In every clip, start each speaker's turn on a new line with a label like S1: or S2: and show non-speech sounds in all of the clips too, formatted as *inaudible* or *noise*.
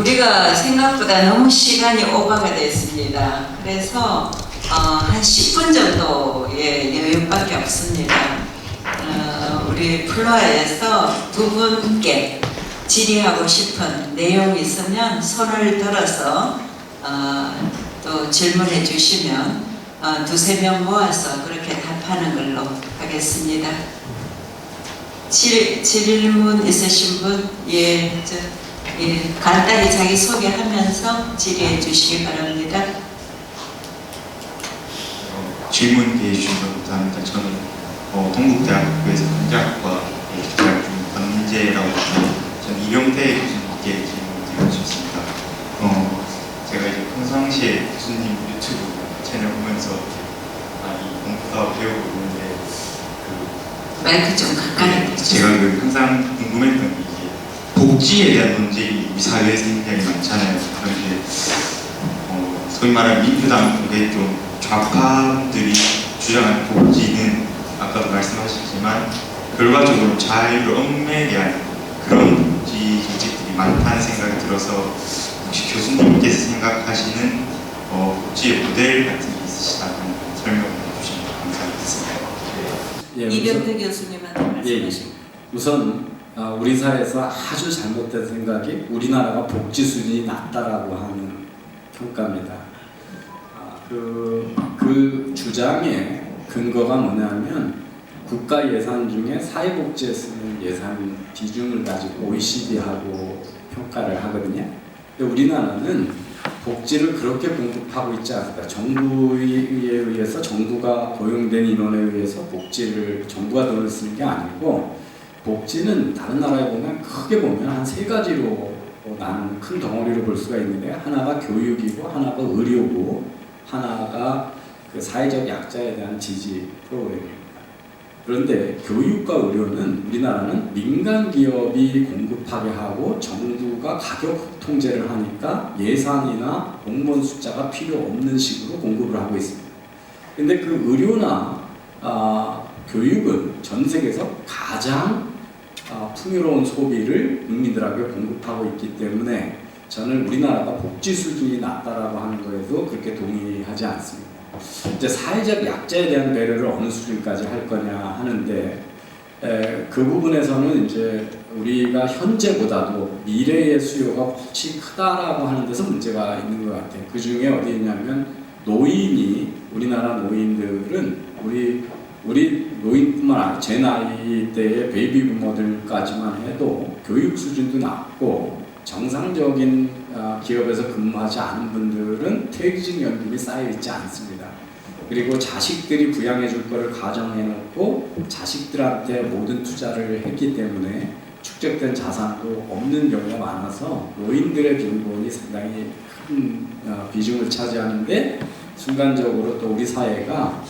S1: 우리가 생각보다 너무 시간이 오버가 됐습니다. 그래서 어, 한 10분 정도의 여유밖에 없습니다. 어, 우리 플로아에서 두 분께 질의하고 싶은 내용이 있으면 손을 들어서 어, 또 질문해 주시면 어, 두세 명 모아서 그렇게 답하는 걸로 하겠습니다. 질, 질문 있으신 분? 예, 저, 예, 간단히 자기 소개하면서 질의해 주시기 바랍니다.
S2: 어, 질문 기회 주셔서 감사합니다. 저는 어, 동국대학교에서 경제학과 중 권재라고 합니다. 저는 이병태 교수님께 질문 드리고 싶습니다. 어, 제가 이제 평상시에 교수님 유튜브 채널 보면서 많이 공부하고 배우고 있는데 그
S1: 마이크 좀 가까이
S2: 제가 그 항상 궁금했던 게 복지에 대한 논쟁이 우리 사회에서 굉장히 많잖아요. 그런데 어, 소위 말하는 민주당 쪽에 좀 좌파들이 주장하는 복지는 아까도 말씀하셨지만 결과적으로 자유를 얽매게 하는 그런 복지 정책들이 많다는 생각이 들어서 혹시 교수님께서 생각하시는 어, 복지의 모델 같은 게 있으시다면 설명해 주시면 감사하겠습니다.
S3: 예,
S1: 이병태 교수님한테
S3: 예, 예.
S1: 말씀하시고
S3: 우선 아, 우리 사회에서 아주 잘못된 생각이 우리나라가 복지 수준이 낮다라고 하는 평가입니다. 아, 그, 그 주장의 근거가 뭐냐면 국가 예산 중에 사회복지에 쓰는 예산 비중을 가지고 OECD하고 평가를 하거든요. 우리나라는 복지를 그렇게 공급하고 있지 않습니다. 정부에 의해서 정부가 고용된 인원에 의해서 복지를 정부가 돈을 쓰는 게 아니고 복지는 다른 나라에 보면 크게 보면 한 세 가지로 나는 큰 덩어리로 볼 수가 있는데 하나가 교육이고 하나가 의료고 하나가 그 사회적 약자에 대한 지지 프로그램입니다. 그런데 교육과 의료는 우리나라는 민간 기업이 공급하게 하고 정부가 가격 통제를 하니까 예산이나 공무원 숫자가 필요 없는 식으로 공급을 하고 있습니다. 근데 그 의료나 아, 교육은 전 세계에서 가장 아, 풍요로운 소비를 국민들에게 공급하고 있기 때문에 저는 우리나라가 복지 수준이 낮다라고 하는 거에도 그렇게 동의하지 않습니다. 이제 사회적 약자에 대한 배려를 어느 수준까지 할 거냐 하는데 에, 그 부분에서는 이제 우리가 현재보다도 미래의 수요가 훨씬 크다라고 하는 데서 문제가 있는 것 같아요. 그 중에 어디 있냐면 노인이 우리나라 노인들은 우리 우리 노인뿐만 아니라 제 나이 때의 베이비 부모들까지만 해도 교육 수준도 낮고 정상적인 아, 기업에서 근무하지 않은 분들은 퇴직연금이 쌓여 있지 않습니다. 그리고 자식들이 부양해 줄 거를 가정해 놓고 자식들한테 모든 투자를 했기 때문에 축적된 자산도 없는 경우가 많아서 노인들의 빈곤이 상당히 큰 어, 비중을 차지하는데 순간적으로 또 우리 사회가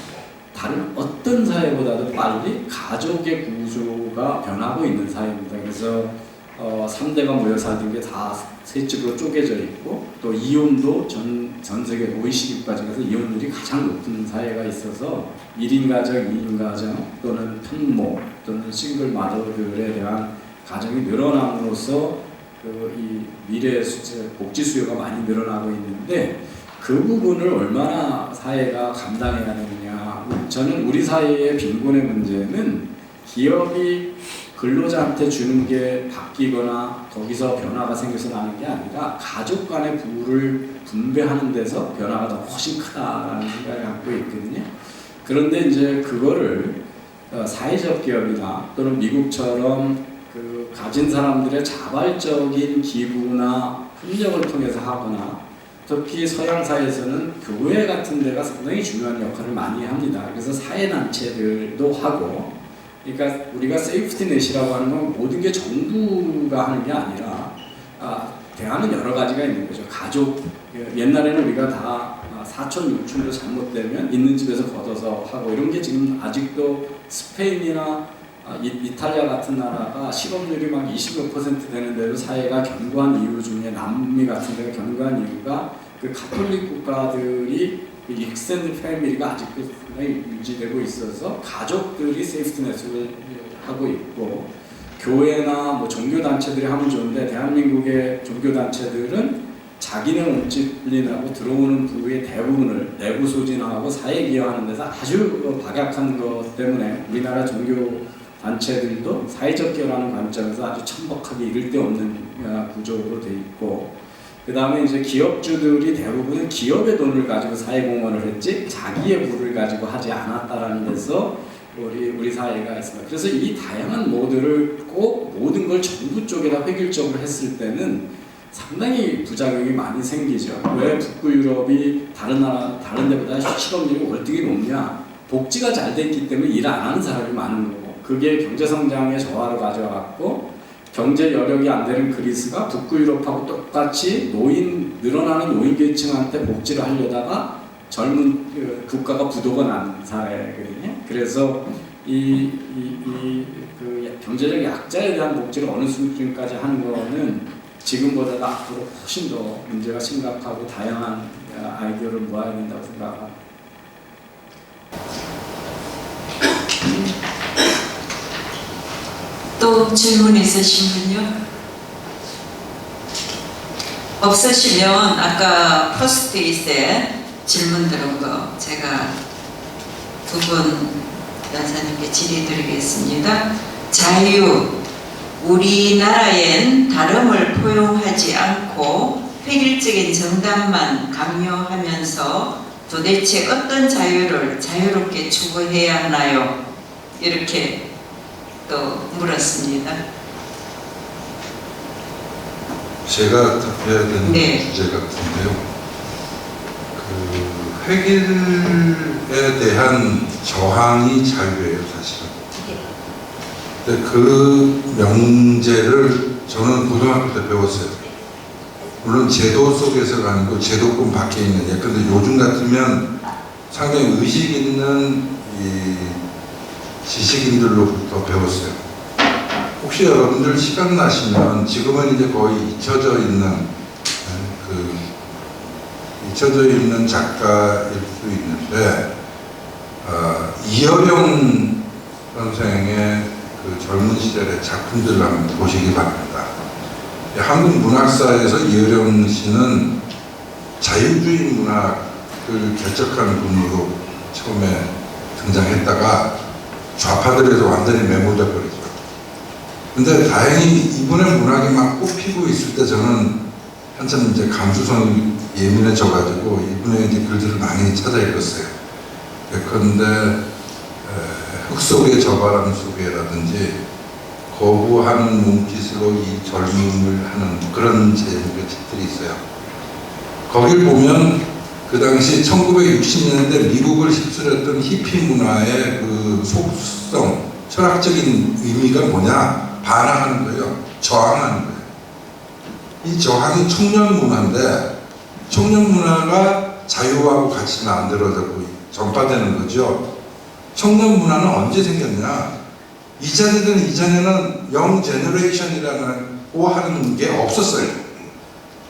S3: 다른 어떤 사회보다도 빨리 가족의 구조가 변하고 있는 사회입니다. 그래서 어, 3대가 모여 사는 게다세 집으로 쪼개져 있고 또 이혼도 전, 전 세계 OECD 국가 중에서 이혼율이 가장 높은 사회가 있어서 1인 가정, 2인 가정 또는 편모 또는 싱글 마더들에 대한 가정이 늘어남으로써 그 이 미래 수제 복지 수요가 많이 늘어나고 있는데 그 부분을 얼마나 사회가 감당해야 되느냐. 저는 우리 사회의 빈곤의 문제는 기업이 근로자한테 주는 게 바뀌거나 거기서 변화가 생겨서 나는 게 아니라 가족 간의 부를 분배하는 데서 변화가 더 훨씬 크다라는 생각을 갖고 있거든요. 그런데 이제 그거를 어, 사회적 기업이나 또는 미국처럼 그 가진 사람들의 자발적인 기부나 협력을 통해서 하거나 특히 서양 사회에서는 교회 같은 데가 상당히 중요한 역할을 많이 합니다. 그래서 사회단체들도 하고, 그러니까 우리가 세이프티넷이라고 하는 건 모든 게 정부가 하는 게 아니라 아, 대안은 여러 가지가 있는 거죠. 가족 옛날에는 우리가 다 아, 사촌 육촌도 잘못되면 있는 집에서 걷어서 하고 이런 게 지금 아직도 스페인이나 아, 이, 이탈리아 같은 나라가 실업률이 막 20몇 퍼센트 되는 데도 사회가 견고한 이유 중에 남미 같은 데가 견고한 이유가 그 가톨릭 국가들이 익스텐드 패밀리가 아직도 유지되고 있어서 가족들이 세이프티넷을 하고 있고 교회나 뭐 종교 단체들이 하면 좋은데 대한민국의 종교 단체들은 자기네 몸집리라고 들어오는 부의 대부분을 내부 소진하고 사회 기여하는 데서 아주 박약한 것 때문에 우리나라 종교 단체들도 사회적 기여라는 관점에서 아주 천박하게 이를 데 없는 어, 구조로 돼 있고 그 다음에 이제 기업주들이 대부분 기업의 돈을 가지고 사회공헌을 했지 자기의 부를 가지고 하지 않았다라는 데서 우리 우리 사회가 있습니다. 그래서 이 다양한 모드를 꼭 모든 걸 정부 쪽에다 획일적으로 했을 때는 상당히 부작용이 많이 생기죠. 왜 북부 유럽이 다른 나라 다른 데보다 실업률이 월등히 높냐? 복지가 잘 됐기 때문에 일 안 하는 사람이 많은 거고 그게 경제 성장의 저하를 가져왔고 경제 여력이 안 되는 그리스가 북부 유럽하고 똑같이 노인 늘어나는 노인 계층한테 복지를 하려다가 젊은 그 국가가 부도가 난 사례거든요. 그래서 이, 이, 이, 그 경제적 약자에 대한 복지를 어느 수준까지 하는 거는 지금보다 앞으로 훨씬 더 문제가 심각하고 다양한 아이디어를 모아야 된다고 생각합니다.
S1: 또 질문 있으신 분요? 없으시면 아까 포스트잇에 질문 들은 거 제가 두분 연사님께 질의드리겠습니다. 자유 우리나라엔 다름을 포용하지 않고 획일적인 정답만 강요하면서 도대체 어떤 자유를 자유롭게 추구해야 하나요? 이렇게 또 물었습니다.
S4: 제가 답해야 되는
S1: 네.
S4: 주제 같은데요. 그 획일에 대한 저항이 자유예요, 사실은. 근데 그 명제를 저는 고등학교 때 배웠어요. 물론 제도 속에서가 아니고 제도권 밖에 있는 예. 근데 요즘 같으면 상당히 의식 있는 이 지식인들로부터 배웠어요. 혹시 여러분들 시간 나시면 지금은 이제 거의 잊혀져 있는 예, 그 잊혀져 있는 작가일 수 있는데 어, 이어령 선생의 그 젊은 시절의 작품들을 한번 보시기 바랍니다. 예, 한국 문학사에서 이어령 씨는 자유주의 문학을 개척한 분으로 처음에 등장했다가 좌파들에서 완전히 매몰돼 버리죠. 근데 다행히 이분의 문학이 막 꽃피고 있을 때 저는 한참 이제 감수성이 예민해져가지고 이분의 이제 글들을 많이 찾아 읽었어요. 그런데 흙 속의 저바람 속에라든지 거부하는 몸짓으로 이 젊음을 하는 그런 제목의 책들이 있어요. 거길 보면 그 당시 1960년대 미국을 휩쓸었던 히피 문화의 그 속성, 철학적인 의미가 뭐냐? 반항하는 거예요. 저항하는 거예요. 이 저항이 청년 문화인데 청년 문화가 자유하고 같이 만들어지고 전파되는 거죠. 청년 문화는 언제 생겼냐? 이전에는 이전에는 영 제너레이션이라고 하는 게 없었어요.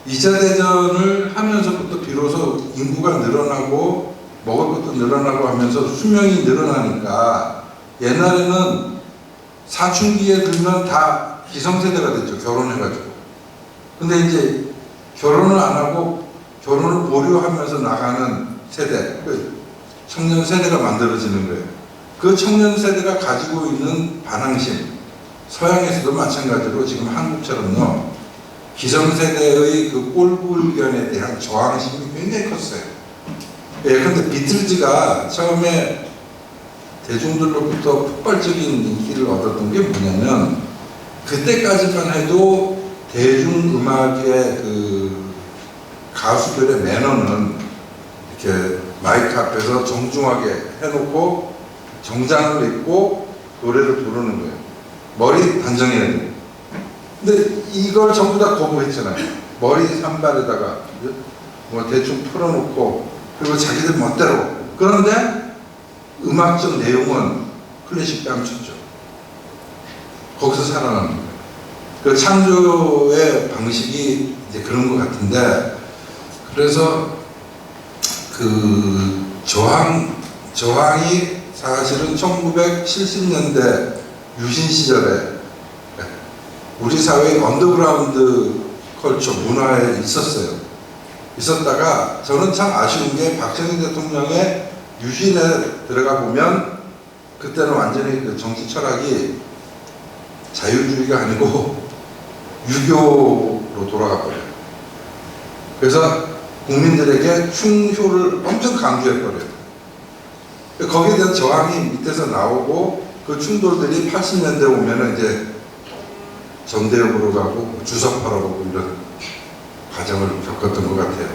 S4: 2차 대전을 하면서부터 비로소 인구가 늘어나고 먹을 것도 늘어나고 하면서 수명이 늘어나니까 옛날에는 사춘기에 들면 다 기성세대가 됐죠. 결혼해가지고. 근데 이제 결혼을 안 하고 결혼을 보류하면서 나가는 세대, 그 청년 세대가 만들어지는 거예요. 그 청년 세대가 가지고 있는 반항심, 서양에서도 마찬가지로 지금 한국처럼요. 기성세대의 그 꼴불견에 대한 저항심이 굉장히 컸어요. 예, 근데 비틀즈가 처음에 대중들로부터 폭발적인 인기를 얻었던 게 뭐냐면 그때까지만 해도 대중음악의 그 가수들의 매너는 이렇게 마이크 앞에서 정중하게 해놓고 정장을 입고 노래를 부르는 거예요. 머리 단정해야 돼요. 근데 이걸 전부 다 거부했잖아요. 머리 산발에다가 뭐 대충 풀어놓고 그리고 자기들 멋대로. 그런데 음악적 내용은 클래식 뺨쳤죠. 거기서 거예요. 그 창조의 방식이 이제 그런 것 같은데 그래서 그 저항 저항이 사실은 1970년대 유신 시절에 우리 사회의 언더그라운드 컬처 문화에 있었어요. 있었다가 저는 참 아쉬운 게 박정희 대통령의 유신에 들어가 보면 그때는 완전히 그 정치 철학이 자유주의가 아니고 *laughs* 유교로 돌아가 버려요. 그래서 국민들에게 충효를 엄청 강조해 버려요. 거기에 대한 저항이 밑에서 나오고 그 충돌들이 80년대 오면은 이제 전대협으로 가고 주석파로 가고 이런 과정을 겪었던 것 같아요.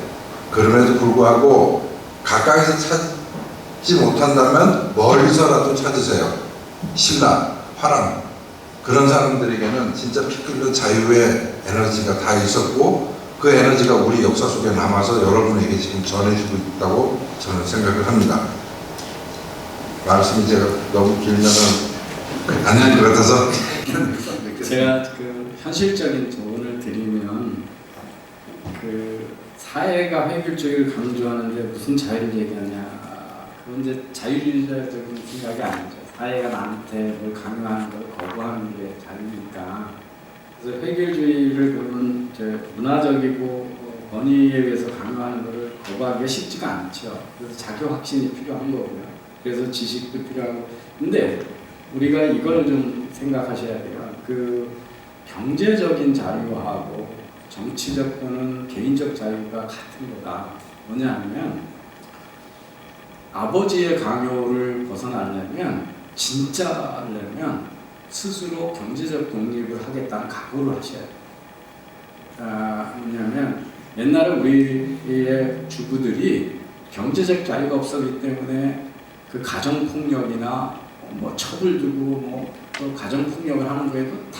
S4: 그럼에도 불구하고 가까이서 찾지 못한다면 멀리서라도 찾으세요. 신라, 화랑 그런 사람들에게는 진짜 피 끓는 자유의 에너지가 다 있었고 그 에너지가 우리 역사 속에 남아서 여러분에게 지금 전해지고 있다고 저는 생각을 합니다. 말씀이 제가 너무 길면은 안될것 같아서
S3: 제가 그 현실적인 조언을 드리면 그 사회가 획일주의를 강조하는데 무슨 자유를 얘기하냐. 그건 이제 자유주의적인 생각이 아니죠. 사회가 나한테 뭘 강요하는 걸 거부하는 게 자유니까. 그래서 획일주의를 그러면 이제 문화적이고 어, 권위에 의해서 강요하는 것을 거부하기가 쉽지가 않죠. 그래서 자기 확신이 필요한 거고요. 그래서 지식도 필요하고. 근데 우리가 이걸 좀 생각하셔야 돼요. 그 경제적인 자유하고 정치적 또는 개인적 자유가 같은 거다. 뭐냐면 아버지의 강요를 벗어나려면 진짜 하려면 스스로 경제적 독립을 하겠다는 각오를 하셔야 돼요. 아, 뭐냐면 옛날에 우리의 주부들이 경제적 자유가 없었기 때문에 그 가정 폭력이나 뭐 첩을 두고 뭐 또 가정 폭력을 하는 거에도 다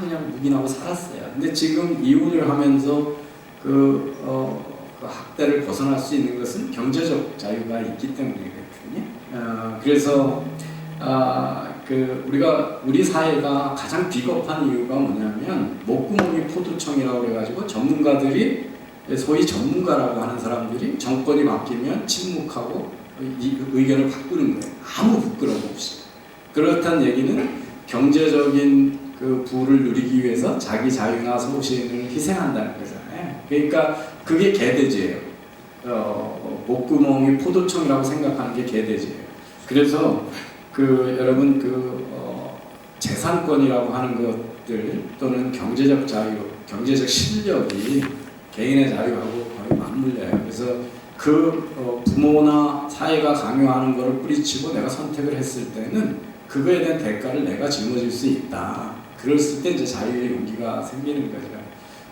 S3: 그냥 묵인하고 살았어요. 근데 지금 이혼을 하면서 그, 어, 그 학대를 벗어날 수 있는 것은 경제적 자유가 있기 때문이거든요. 어, 그래서 아, 그 우리가 우리 사회가 가장 비겁한 이유가 뭐냐면 목구멍이 포도청이라고 그래가지고 전문가들이 소위 전문가라고 하는 사람들이 정권이 바뀌면 침묵하고 이 의견을 바꾸는 거예요. 아무 부끄러움 없이. 그렇다는 얘기는 경제적인 그 부를 누리기 위해서 자기 자유나 소신을 희생한다는 거잖아요. 그러니까 그게 개돼지예요. 어, 목구멍이 포도청이라고 생각하는 게 개돼지예요. 그래서 그 여러분 그 어, 재산권이라고 하는 것들 또는 경제적 자유, 경제적 실력이 개인의 자유하고 거의 맞물려요. 그래서 그 어, 부모나 사회가 강요하는 것을 뿌리치고 내가 선택을 했을 때는 그거에 대한 대가를 내가 짊어질 수 있다. 그랬을 때 이제 자유의 용기가 생기는 거죠.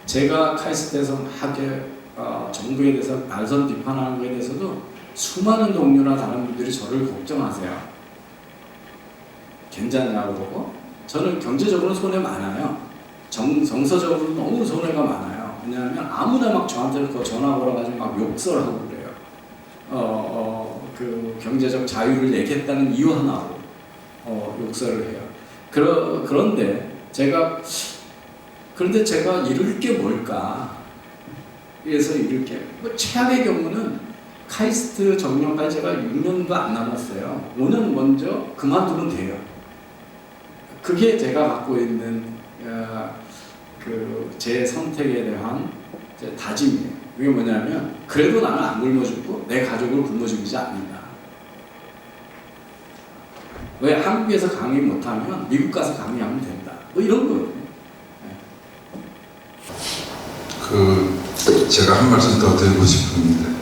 S3: 제가 카이스트에서 막 어, 정부에 대해서 날선 비판하는 거에 대해서도 수많은 동료나 다른 분들이 저를 걱정하세요. 괜찮냐고 그러고 저는 경제적으로 손해 많아요. 정, 정서적으로 너무 손해가 많아요. 왜냐하면 아무나 막 저한테 그 전화 걸어가지고 막 욕설하고 그래요. 어, 어, 그 경제적 자유를 얘기했다는 이유 하나로 어, 욕설을 해요. 그러, 그런데 제가 그런데 제가 이룰 게 뭘까? 그래서 이룰 게뭐 최악의 경우는 카이스트 정년까지 제가 6년도 안 남았어요. 5년 먼저 그만두면 돼요. 그게 제가 갖고 있는 어, 그제 선택에 대한 제 다짐이에요. 그게 뭐냐면 그래도 나는 안 굶어 죽고 내 가족을 굶어 죽이지 않는다. 왜 한국에서 강의 못하면 미국 가서 강의하면 된다. 뭐 이런 거거든요.
S4: 그 제가 한 말씀 더 드리고 싶은데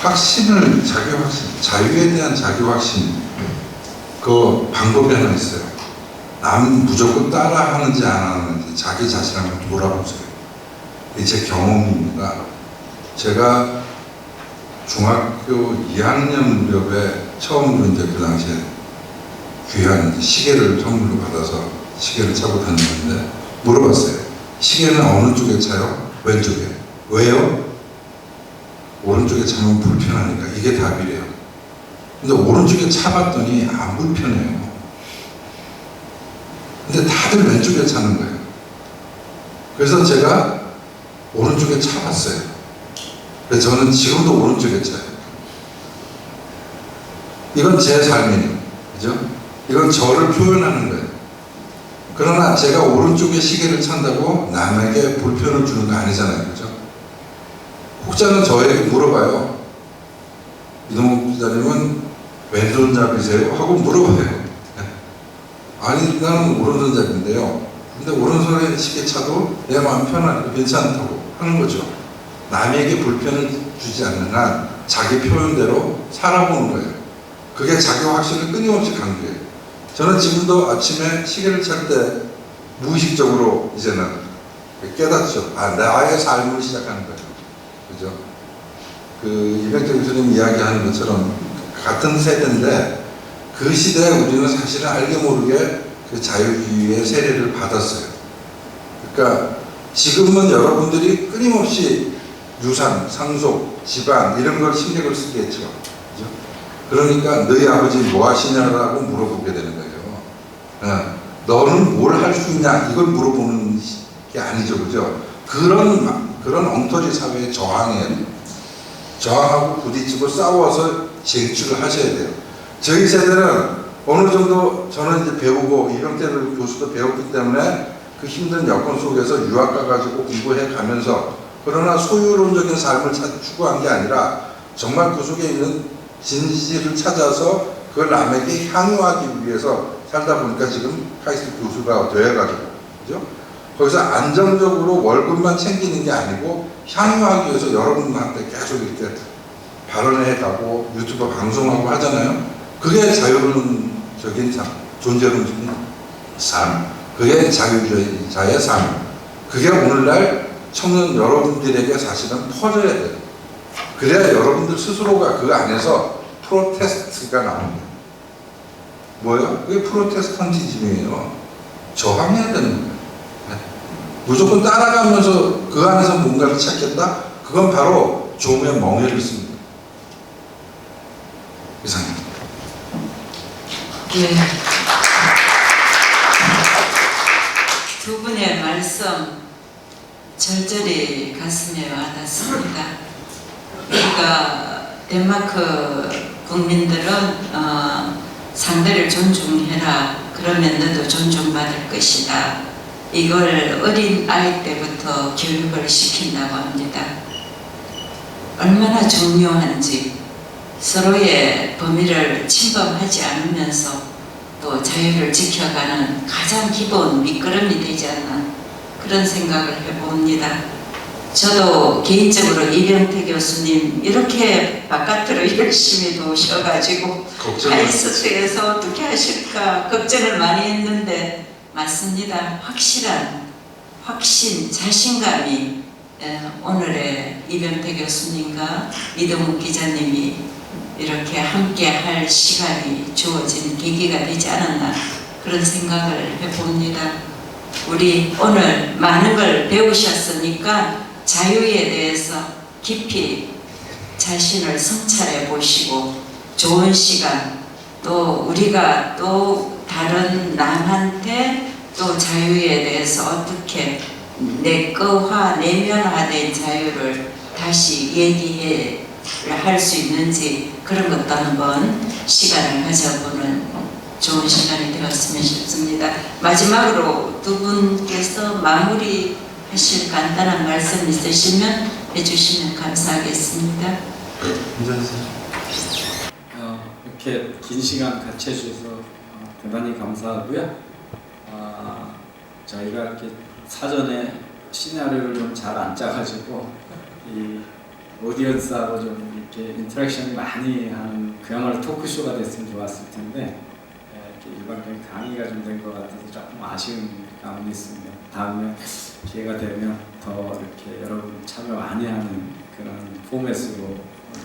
S4: 확신을 자기 확신 자유에 대한 자기 확신 그 방법이 하나 있어요. 남 무조건 따라 하는지 안 하는지 자기 자신 한번 돌아보세요. 이게 제 경험입니다. 제가 중학교 2학년 무렵에 처음으로 이제 그 당시에 귀한 시계를 선물로 받아서 시계를 차고 다녔는데 물어봤어요. 시계는 어느 쪽에 차요? 왼쪽에. 왜요? 오른쪽에 차면 불편하니까 이게 답이래요. 근데 오른쪽에 차봤더니 안 불편해요. 근데 다들 왼쪽에 차는 거예요. 그래서 제가 오른쪽에 차봤어요. 그래서 저는 지금도 오른쪽에 차요. 이건 제 삶이에요. 그죠? 이건 저를 표현하는 거예요. 그러나 제가 오른쪽에 시계를 찬다고 남에게 불편을 주는 거 아니잖아요. 그죠? 혹자는 저에게 물어봐요. 이동욱 기자님은 왼손잡이세요? 하고 물어봐요. *laughs* 아니, 나는 오른손잡인데요. 근데 오른손에 시계 차도 내 마음 편하고 괜찮다고 하는 거죠. 남에게 불편을 주지 않는 한 자기 표현대로 살아보는 거예요. 그게 자기 확신을 끊임없이 강조해요. 저는 지금도 아침에 시계를 찰 때 무의식적으로 이제는 깨닫죠. 아, 나의 삶을 시작하는 거예요. 그죠? 그 이백정 교수님 이야기하는 것처럼 같은 세대인데 그 시대에 우리는 사실은 알게 모르게 그 자유주의의 세례를 받았어요. 그러니까 지금은 여러분들이 끊임없이 유산, 상속, 집안 이런 걸 신경을 쓰겠죠. 그러니까 너희 아버지 뭐 하시냐라고 물어보게 되는 거예요. 어, 너는 뭘 할 수 있냐 이걸 물어보는 게 아니죠, 그죠? 그런 마- 그런 엉터리 저항해야 돼요. 저항하고 부딪히고 싸워서 쟁취를 하셔야 돼요. 저희 세대는 어느 정도 저는 이제 배우고 이병태 교수도 배웠기 때문에 그 힘든 여건 속에서 유학 가가지고 공부해 가면서 그러나 소유론적인 삶을 찾- 추구한 게 아니라 정말 그 속에 있는 진실을 찾아서 그걸 남에게 향유하기 위해서 살다 보니까 지금 카이스트 교수가 되어가지고 그죠? 거기서 안정적으로 월급만 챙기는 게 아니고 향유하기 위해서 여러분한테 계속 이렇게 발언해 가고 유튜브 방송하고 하잖아요. 그게 자유론적인 삶, 존재론적인 삶, 그게 자유주의자의 삶. 그게 오늘날 청년 여러분들에게 사실은 퍼져야 돼요. 그래야 여러분들 스스로가 그 안에서 프로테스트가 거예요. 뭐예요? 그게 프로테스탄티즘이에요. 저항해야 되는 거예요. 네. 무조건 따라가면서 그 안에서 뭔가를 찾겠다? 그건 바로 종의 멍해를 씁니다. 이상입니다.
S1: 네. 두 분의 말씀 절절히 가슴에 와닿습니다. 우리가 덴마크 국민들은 어, 상대를 존중해라. 그러면 너도 존중받을 것이다. 이걸 어린 아이 때부터 교육을 시킨다고 합니다. 얼마나 중요한지 서로의 범위를 침범하지 않으면서 또 자유를 지켜가는 가장 기본 밑거름이 되지 않나 그런 생각을 해봅니다. 저도 개인적으로 이병태 교수님 이렇게 바깥으로 *laughs* 열심히 도셔가지고
S4: 걱정을
S1: 아이스트에서 어떻게 하실까 걱정을 많이 했는데 맞습니다. 확실한 확신, 자신감이 에, 오늘의 이병태 교수님과 이동욱 기자님이 이렇게 함께 할 시간이 주어진 계기가 되지 않았나 그런 생각을 해봅니다. 우리 오늘 많은 걸 배우셨으니까 자유에 대해서 깊이 자신을 성찰해 보시고 좋은 시간 또 우리가 또 다른 남한테 또 자유에 대해서 어떻게 내거화 내면화된 자유를 다시 얘기해 할 수 있는지 그런 것도 한번 시간을 가져보는 좋은 시간이 되었으면 싶습니다. 마지막으로 두 분께서 마무리 하실 간단한 말씀 있으시면 해주시면 감사하겠습니다.
S3: 어, 이렇게 긴 시간 같이 해주셔서 어, 대단히 감사하고요. 아, 저희가 이렇게 사전에 시나리오를 좀 잘 안 짜가지고 이 오디언스하고 좀 이렇게 인터랙션이 많이 하는 그야말로 토크쇼가 됐으면 좋았을 텐데 예, 이렇게 일반적인 강의가 좀 된 것 같아서 조금 아쉬운 감이 있습니다. 다음에 기회가 되면 더 이렇게 여러분 참여 많이 하는 그런 포맷으로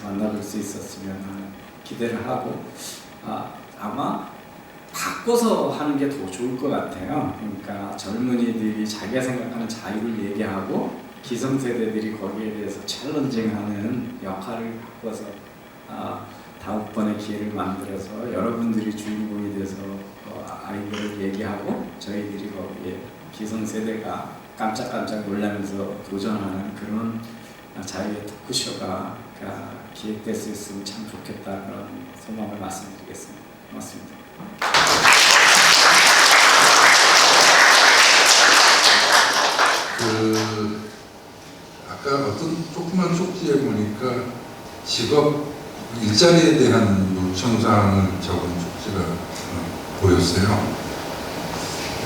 S3: 만나볼 수 있었으면 하는 기대를 하고 아, 아마 바꿔서 하는 게 더 좋을 것 같아요. 그러니까 젊은이들이 자기가 생각하는 자유를 얘기하고 기성세대들이 거기에 대해서 챌린징하는 역할을 바꿔서 아, 다음번에 기회를 만들어서 여러분들이 주인공이 돼서 어, 아이들을 얘기하고 저희들이 거기에 기성세대가 깜짝깜짝 놀라면서 도전하는 그런 자유의 토크쇼가 기획될 수 있으면 참 좋겠다 그런 소망을 말씀드리겠습니다. 고맙습니다.
S4: 그 아까 어떤 조그만 쪽지에 보니까 직업 일자리에 대한 요청사항을 적은 쪽지가 보였어요.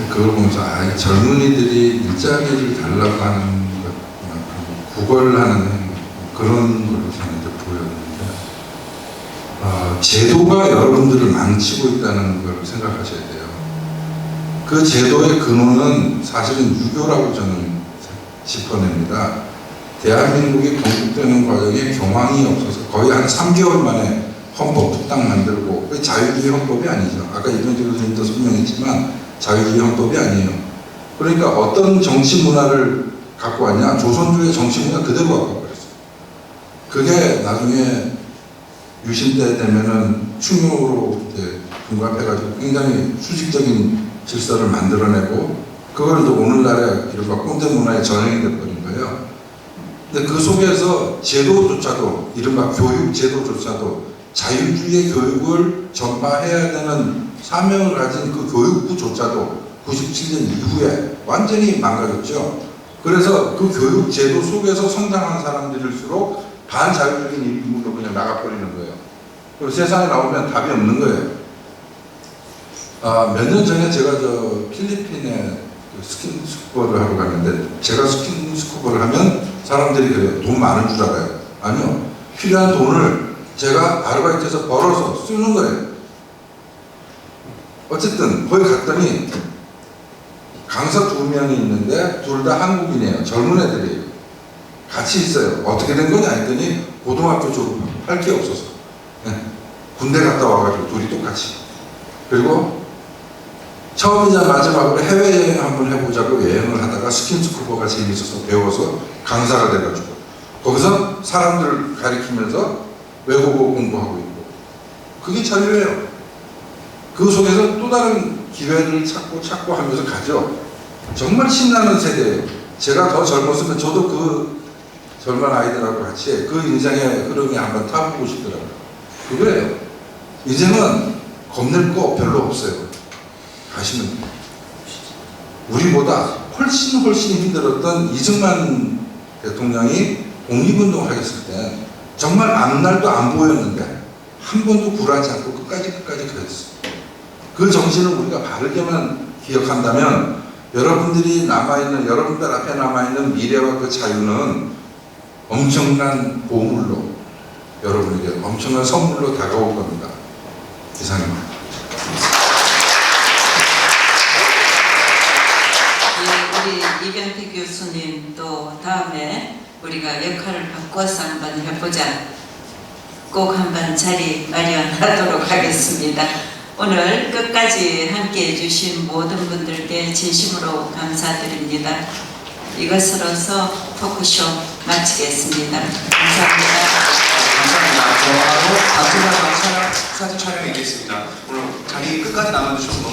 S4: 그걸 보면서 아, 이 젊은이들이 일자리를 달라고 하는 것, 어, 구걸하는 행- 그런 걸로 이제 보였는데 어, 제도가 여러분들을 망치고 있다는 걸 생각하셔야 돼요. 그 제도의 근원은 사실은 유교라고 저는 짚어냅니다. 대한민국이 건국되는 과정에 경황이 없어서 거의 한 3개월 만에 헌법 딱 만들고 그 자유주의 헌법이 아니죠. 아까 이동재 교수님도 설명했지만 자유주의 헌법이 아니에요. 그러니까 어떤 정치 문화를 갖고 왔냐? 조선주의 정치 문화 그대로 갖고 버렸어요. 그게 나중에 유신 때 되면은 충효로 이제 둔갑해가지고 굉장히 수직적인 질서를 만들어내고 그걸 또 오늘날의 이른바 꼰대 문화의 전형이 돼버린 거예요. 근데 그 속에서 제도조차도 이른바 교육 제도조차도 자유주의 교육을 전파해야 되는 사명을 가진 그 교육부조차도 97년 이후에 완전히 망가졌죠. 그래서 그 교육 제도 속에서 성장한 사람들일수록 반자율적인 인물로 그냥 나가버리는 거예요. 그리고 세상에 나오면 답이 없는 거예요. 아, 몇 년 전에 제가 저 필리핀에 그 스킨스쿠버를 하러 갔는데 제가 스킨스쿠버를 하면 사람들이 그래요. 돈 많은 줄 알아요. 아니요. 필요한 돈을 제가 아르바이트해서 벌어서 쓰는 거예요. 어쨌든 거기 갔더니 강사 두 명이 있는데 둘 다 한국인이에요. 젊은 애들이에요. 같이 있어요. 어떻게 된 거냐 했더니 고등학교 졸업하고 할게 없어서 예. 군대 갔다 와가지고 둘이 똑같이 그리고 처음이자 마지막으로 해외여행 한번 해보자고 여행을 하다가 스킨스쿠버가 재밌어서 배워서 강사가 돼가지고 거기서 사람들을 가리키면서 외국어 공부하고 있고 그게 자유예요. 그 속에서 또 다른 기회를 찾고 찾고 하면서 가죠. 정말 신나는 세대예요. 제가 더 젊었으면 저도 그 젊은 아이들하고 같이 그 인생의 흐름에 한번 타보고 싶더라고요. 그거예요. 인생은 겁낼 거 별로 없어요. 가시면. 우리보다 훨씬 훨씬 힘들었던 이승만 대통령이 독립운동을 하겠을 때 정말 아무 날도 안 보였는데 한 번도 굴하지 않고 끝까지 끝까지 그랬어요. 그 정신을 우리가 바르게만 기억한다면 여러분들이 남아있는 여러분들 앞에 남아있는 미래와 그 자유는 엄청난 보물로 여러분에게 엄청난 선물로 다가올 겁니다. 이상입니다.
S1: 예, 우리 이병태 교수님 우리가 역할을 바꿔서 한번 해보자. 꼭 한번 자리 마련하도록 하겠습니다. 오늘 끝까지 함께 해주신 모든 분들께 진심으로 감사드립니다. 이것으로서 토크쇼 마치겠습니다. 감사합니다.
S5: 감사합니다. 저하고 단체장 사진 촬영이 있겠습니다. 오늘 자리 끝까지 남아주셔서